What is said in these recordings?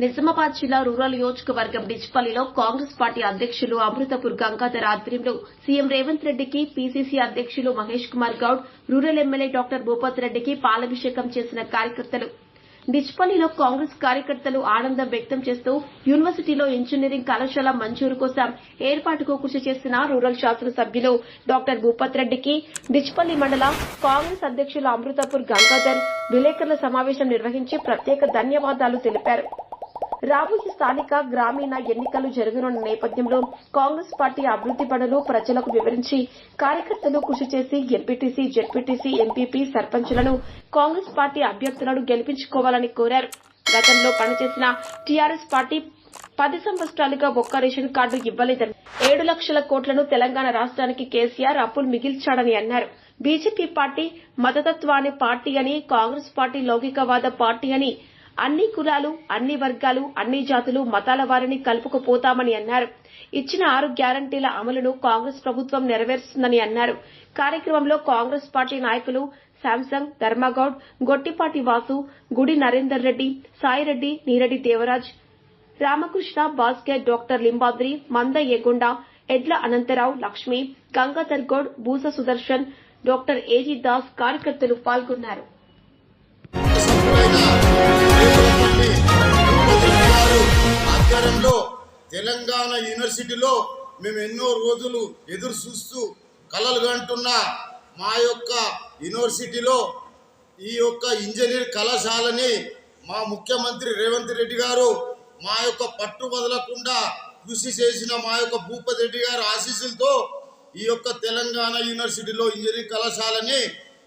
నిజామాబాద్ జిల్లా రూరల్ నియోజకవర్గం డిచ్పల్లిలో కాంగ్రెస్ పార్టీ అధ్యక్షులు అమృతపూర్ గంగాధర్ ఆధ్వర్యంలో సీఎం రేవంత్ రెడ్డికి పీసీసీ అధ్యక్షులు Mahesh Kumar Goud rural MLA doctor Bhupath రెడ్డికి పాలాభిషేకం చేసిన కార్యకర్తలు. డిచ్పల్లిలో కాంగ్రెస్ కార్యకర్తలు ఆనందం వ్యక్తం చేస్తూ యూనివర్సిటీలో ఇంజనీరింగ్ కళాశాల మంజూరు కోసం ఏర్పాటుకు కృషి చేసిన రూరల్ శాసనసభ్యులు డాక్టర్ భూపత్ రెడ్డికి డిచ్పల్లి మండల కాంగ్రెస్ అధ్యక్షులు అమృతపూర్ గంగాధర్ విలేకరుల సమావేశం నిర్వహించి ప్రత్యేక ధన్యవాదాలు తెలిపారు. రాబోయే స్థానిక గ్రామీణ ఎన్నికలు జరగనున్న నేపథ్యంలో కాంగ్రెస్ పార్టీ అభివృద్ది పనులు ప్రజలకు వివరించి కార్యకర్తలు కృషి చేసి ఎంపీటీసీ జెడ్పీటీసీ ఎంపీపీ సర్పంచులను కాంగ్రెస్ పార్టీ అభ్యర్థులను గెలిపించుకోవాలని కోరారు. గతంలో పనిచేసిన టీఆర్ఎస్ పార్టీ పది సంవత్సరాలుగా ఒక్క రేషన్ కార్డు ఇవ్వలేదని ఏడు లక్షల కోట్లను తెలంగాణ రాష్ట్రానికి కేసీఆర్ అప్పులు మిగిల్చాడని అన్నారు. బీజేపీ పార్టీ మతతత్వాన్ని పార్టీ అని కాంగ్రెస్ పార్టీ లౌకికవాద పార్టీ అని అన్ని కులాలు అన్ని వర్గాలు అన్ని జాతులు మతాల వారిని కలుపుకుపోతామని అన్నారు. ఇచ్చిన ఆరు గ్యారంటీల అమలును కాంగ్రెస్ ప్రభుత్వం నెరవేరుస్తుందని అన్నారు. కార్యక్రమంలో కాంగ్రెస్ పార్టీ నాయకులు శాంసంగ్ Dharmagoud Gottipati Vasu Gudi Narender Reddy Saireddy Neereddy Devaraj Ramakrishna బాస్కే doctor Limbadri Manda Egonda Edla Anantharao Lakshmi Gangadhar Goud Boosa Sudarshan doctor A G Das కార్యకర్తలు పాల్గొన్నారు. తెలంగాణ యూనివర్సిటీలో మేము ఎన్నో రోజులు ఎదురు చూస్తూ కలలు కంటున్న మా యొక్క యూనివర్సిటీలో ఈ యొక్క ఇంజనీర్ కళాశాలని మా ముఖ్యమంత్రి రేవంత్ రెడ్డి గారు మా యొక్క పట్టు వదలకుండా కృషి చేసిన మా యొక్క భూపతి రెడ్డి గారి ఆశీస్సులతో ఈ యొక్క తెలంగాణ యూనివర్సిటీలో ఇంజనీరింగ్ కళాశాలని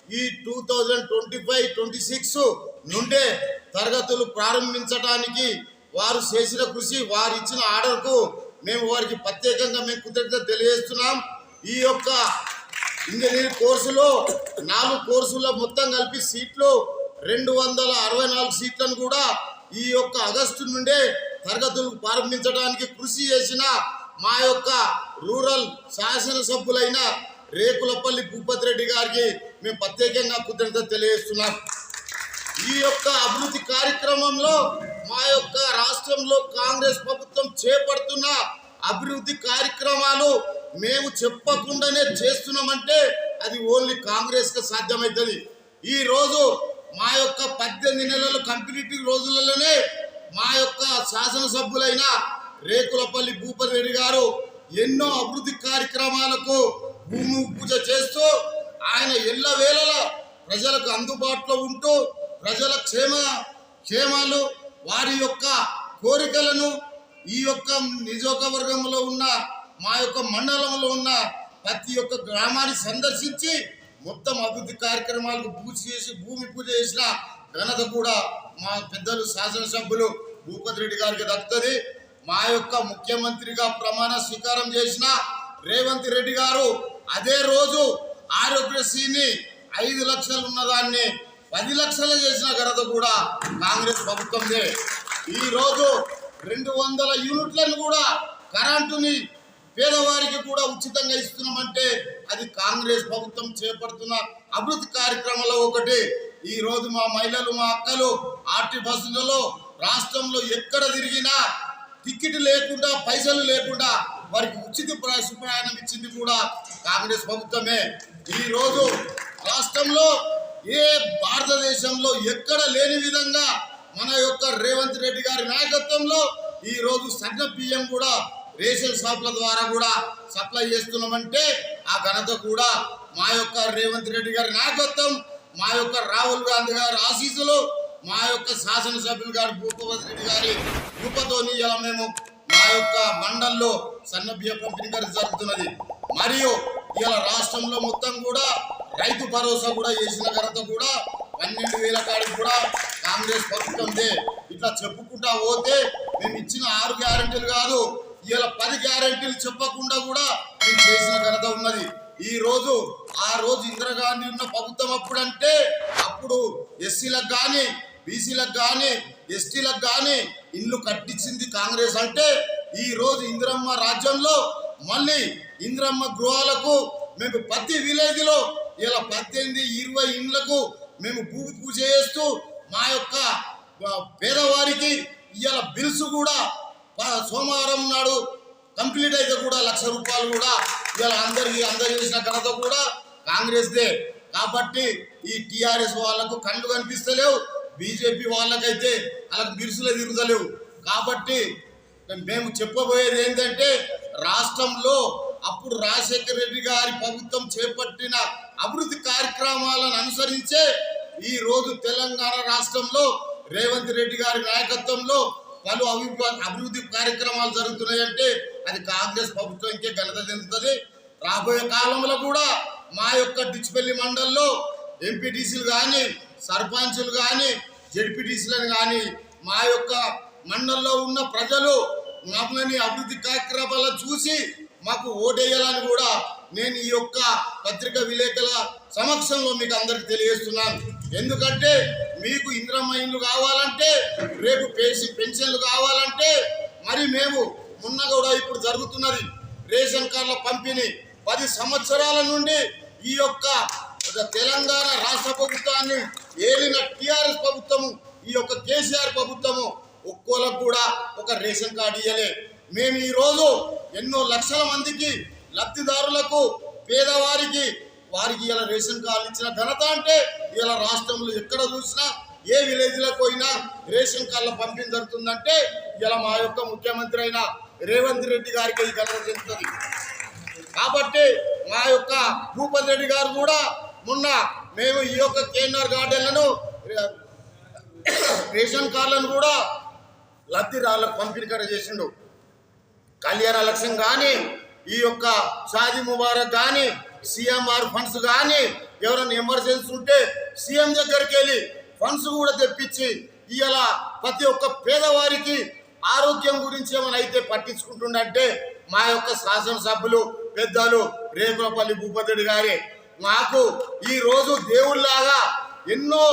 ఈ two thousand twenty five twenty six నుండే తరగతులు ప్రారంభించడానికి వారు చేసిన కృషి వారు ఇచ్చిన ఆర్డర్కు మేము వారికి ప్రత్యేకంగా మేము కృతజ్ఞత తెలియజేస్తున్నాం. ఈ యొక్క ఇంజనీరింగ్ కోర్సులో నాలుగు కోర్సుల్లో మొత్తం కలిపి సీట్లు రెండు వందల అరవై నాలుగు సీట్లను కూడా ఈ యొక్క ఆగస్టు నుండే తరగతులు ప్రారంభించడానికి కృషి చేసిన మా యొక్క రూరల్ శాసనసభ్యులైన రేకులపల్లి భూపతి రెడ్డి గారికి మేము ప్రత్యేకంగా కృతజ్ఞత తెలియజేస్తున్నాం. ఈ యొక్క అభివృద్ధి కార్యక్రమంలో మా యొక్క రాష్ట్రంలో కాంగ్రెస్ ప్రభుత్వం చేపడుతున్న అభివృద్ధి కార్యక్రమాలు మేము చెప్పకుండానే చేస్తున్నామంటే అది ఓన్లీ కాంగ్రెస్కి సాధ్యమవుతుంది ఈరోజు మా యొక్క పద్దెనిమిది నెలలు కంప్లీటివ్ రోజులలోనే మా యొక్క శాసనసభ్యులైన రేకులపల్లి భూపతి రెడ్డి గారు ఎన్నో అభివృద్ధి కార్యక్రమాలకు భూమి పూజ చేస్తూ ఆయన ఎల్లవేళలా ప్రజలకు అందుబాటులో ఉంటూ ప్రజల క్షేమ క్షేమాలు వారి యొక్క కోరికలను ఈ యొక్క నియోజకవర్గంలో ఉన్న మా యొక్క మండలంలో ఉన్న ప్రతి ఒక్క గ్రామాన్ని సందర్శించి మొత్తం అభివృద్ధి కార్యక్రమాలకు పూజ చేసి భూమి పూజ చేసిన ఘనత కూడా మా పెద్దలు శాసనసభ్యులు భూపతి రెడ్డి గారికి దక్కుతుంది. మా యొక్క ముఖ్యమంత్రిగా ప్రమాణ స్వీకారం చేసిన రేవంత్ రెడ్డి గారు అదే రోజు ఆరోగ్యశ్రీని ఐదు లక్షలు ఉన్నదాన్ని పది లక్షలు చేసిన ఘనత కూడా కాంగ్రెస్ ప్రభుత్వందే. ఈరోజు రెండు వందల యూనిట్లను కూడా కరెంటుని పేదవారికి కూడా ఉచితంగా ఇస్తున్నామంటే అది కాంగ్రెస్ ప్రభుత్వం చేపడుతున్న అభివృద్ధి కార్యక్రమంలో ఒకటి. ఈ రోజు మా మహిళలు మా అక్కలు ఆర్టీ బస్సులలో రాష్ట్రంలో ఎక్కడ తిరిగినా టికెట్ లేకుండా పైసలు లేకుండా వారికి ఉచిత ప్రయాణం ఇచ్చింది కూడా కాంగ్రెస్ ప్రభుత్వమే. ఈరోజు రాష్ట్రంలో ఏ భారతదేశంలో ఎక్కడ లేని విధంగా మన యొక్క రేవంత్ రెడ్డి గారి నాయకత్వంలో ఈరోజు సన్న బియ్యం కూడా రేషన్ షాపుల ద్వారా కూడా సప్లై చేస్తున్నామంటే ఆ ఘనత కూడా మా యొక్క రేవంత్ రెడ్డి గారి నాయకత్వం మా యొక్క రాహుల్ గాంధీ గారి ఆశీస్సులు మా యొక్క శాసనసభ్యులు గారి భూపవతి రెడ్డి గారి కృపతోని ఇలా మేము మా యొక్క మండల్లో సన్నబియ్య పంపిణీ గారి జరుగుతున్నది. మరియు ఇలా రాష్ట్రంలో మొత్తం కూడా రైతు భరోసా కూడా చేసిన ఘనత కూడా పన్నెండు వేల కాడికి కూడా కాంగ్రెస్ ప్రభుత్వందే ఇట్లా చెప్పుకుంటా పోతే మేము ఇచ్చిన ఆరు గ్యారెంటీలు కాదు ఇలా పది గ్యారెంటీలు చెప్పకుండా కూడా మేము చేసిన ఘనత ఉన్నది. ఈ రోజు ఆ రోజు ఇందిరాగాంధీ ఉన్న ప్రభుత్వం అప్పుడు అంటే అప్పుడు ఎస్సీలకు కానీ బీసీలకు కానీ ఎస్టీలకు కానీ ఇల్లు కట్టించింది కాంగ్రెస్ అంటే ఈ రోజు ఇందిరమ్మ రాజ్యంలో మళ్ళీ ఇందిరమ్మ గృహాలకు మేము ప్రతి విలేజ్లో ఇలా పద్దెనిమిది ఇరవై ఇండ్లకు మేము భూమి పూజ చేస్తూ మా యొక్క పేదవారికి ఇవాళ బిల్స్ కూడా సోమవారం నాడు కంప్లీట్ అయితే కూడా లక్ష రూపాయలు కూడా ఇవాళ అందరికీ అందజేసిన చేసిన ఘనత కూడా కాంగ్రెస్దే. కాబట్టి ఈ టీఆర్ఎస్ వాళ్ళకు కళ్ళు కనిపిస్తలేవు బీజేపీ వాళ్ళకైతే వాళ్ళకి బిరుసులే తిరుగుతలేవు. కాబట్టి మేము చెప్పబోయేది ఏంటంటే రాష్ట్రంలో అప్పుడు రాజశేఖర రెడ్డి గారి ప్రభుత్వం చేపట్టిన అభివృద్ధి కార్యక్రమాలను అనుసరించే ఈ రోజు తెలంగాణ రాష్ట్రంలో రేవంత్ రెడ్డి గారి నాయకత్వంలో పలు అభివృద్ధి కార్యక్రమాలు జరుగుతున్నాయంటే అది కాంగ్రెస్ ప్రభుత్వంకే ఘనత చెందుతుంది. రాబోయే కాలంలో కూడా మా యొక్క డిచ్పల్లి మండల్లో ఎంపీటీసీలు కానీ సర్పంచులు కానీ జడ్పీటీసీలను కానీ మా యొక్క మండలంలో ఉన్న ప్రజలు మమ్మల్ని అభివృద్ధి కార్యక్రమాలను చూసి మాకు ఓటేయాలని కూడా నేను ఈ యొక్క పత్రిక విలేకరుల సమక్షంలో మీకు అందరికి తెలియజేస్తున్నాను. ఎందుకంటే మీకు ఇంద్రమైన్లు కావాలంటే రేపు పేసి పెన్షన్లు కావాలంటే మరి మేము మొన్న కూడా ఇప్పుడు జరుగుతున్నది రేషన్ కార్డుల పంపిణీ. పది సంవత్సరాల నుండి ఈ యొక్క ఒక తెలంగాణ రాష్ట్ర ప్రభుత్వాన్ని ఏలిన టీఆర్ఎస్ ప్రభుత్వము ఈ యొక్క కేసీఆర్ ప్రభుత్వము ఒక్కోలకు కూడా ఒక రేషన్ కార్డు ఇయ్యలే. మేము ఈ రోజు ఎన్నో లక్షల మందికి లబ్ధిదారులకు పేదవారికి వారికి ఇలా రేషన్ కార్డు ఇచ్చిన ఘనత అంటే ఇలా రాష్ట్రంలో ఎక్కడ చూసినా ఏ విలేజ్లకు పోయినా రేషన్ కార్డుల పంపిణీ జరుగుతుందంటే ఇలా మా యొక్క ముఖ్యమంత్రి అయిన రేవంత్ రెడ్డి గారికి ఈ ఘనత చెందుతుంది. కాబట్టి మా యొక్క భూపతి రెడ్డి గారు కూడా మొన్న మేము ఈ యొక్క కేఎన్ఆర్ గార్డెన్లను రేషన్ కార్డులను కూడా లబ్ధిదారులకు పంపిణీ కూడా చేసిండు కళ్యాణ లక్ష్యం కానీ ఈ యొక్క షాదీ ముబారక్ కానీ సిఎంఆర్ ఫండ్స్ కానీ ఎవరైనా ఎమర్జెన్సీ ఉంటే సీఎం దగ్గరికి వెళ్ళి ఫండ్స్ కూడా తెప్పించి ఇలా ప్రతి ఒక్క పేదవారికి ఆరోగ్యం గురించి ఏమైనా అయితే పట్టించుకుంటుండంటే మా యొక్క శాసనసభ్యులు పెద్దలు రేగులపల్లి భూపతుడి గారే. మాకు ఈరోజు రోజు దేవుళ్ళలాగా ఎన్నో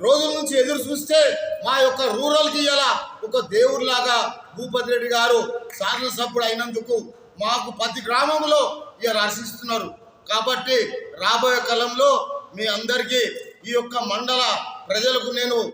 రోజుల నుంచి ఎదురు చూస్తే మా యొక్క రూరల్కి ఇలా ఒక దేవుడిలాగా భూపతి రెడ్డి గారు శాసనసభ్యుడు అయినందుకు మాకు ప్రతి గ్రామంలో ఇవాళ హర్షిస్తున్నారు. కాబట్టి రాబోయే కాలంలో మీ అందరికీ ఈ యొక్క మండల ప్రజలకు నేను